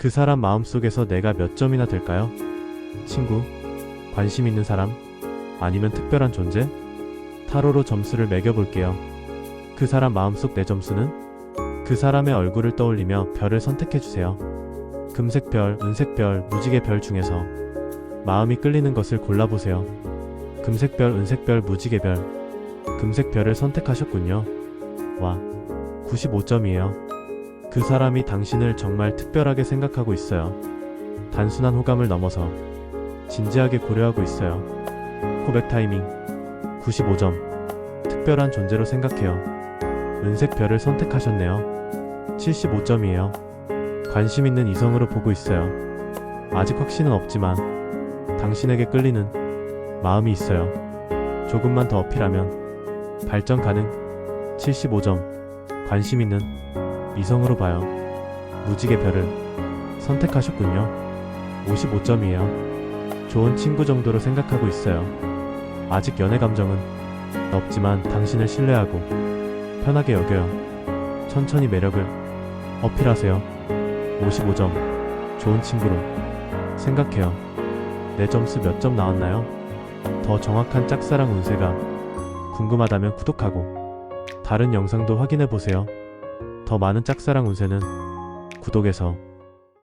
그 사람 마음속에서 내가 몇 점이나 될까요? 친구? 관심 있는 사람? 아니면 특별한 존재? 타로로 점수를 매겨볼게요. 그 사람 마음속 내 점수는? 그 사람의 얼굴을 떠올리며 별을 선택해주세요. 금색 별, 은색 별, 무지개 별 중에서 마음이 끌리는 것을 골라보세요. 금색 별, 은색 별, 무지개 별. 금색 별을 선택하셨군요. 와, 95점이에요. 그 사람이 당신을 정말 특별하게 생각하고 있어요. 단순한 호감을 넘어서 진지하게 고려하고 있어요. 고백 타이밍 95점. 특별한 존재로 생각해요. 은색 별을 선택하셨네요. 75점이에요. 관심 있는 이성으로 보고 있어요. 아직 확신은 없지만 당신에게 끌리는 마음이 있어요. 조금만 더 어필하면 발전 가능. 75점. 관심 있는 이성으로 봐요. 무지개 별을 선택하셨군요. 55점이에요. 좋은 친구 정도로 생각하고 있어요. 아직 연애 감정은 없지만 당신을 신뢰하고 편하게 여겨요. 천천히 매력을 어필하세요. 55점. 좋은 친구로 생각해요. 내 점수 몇 점 나왔나요? 더 정확한 짝사랑 운세가 궁금하다면 구독하고 다른 영상도 확인해 보세요. 더 많은 짝사랑 운세는 구독에서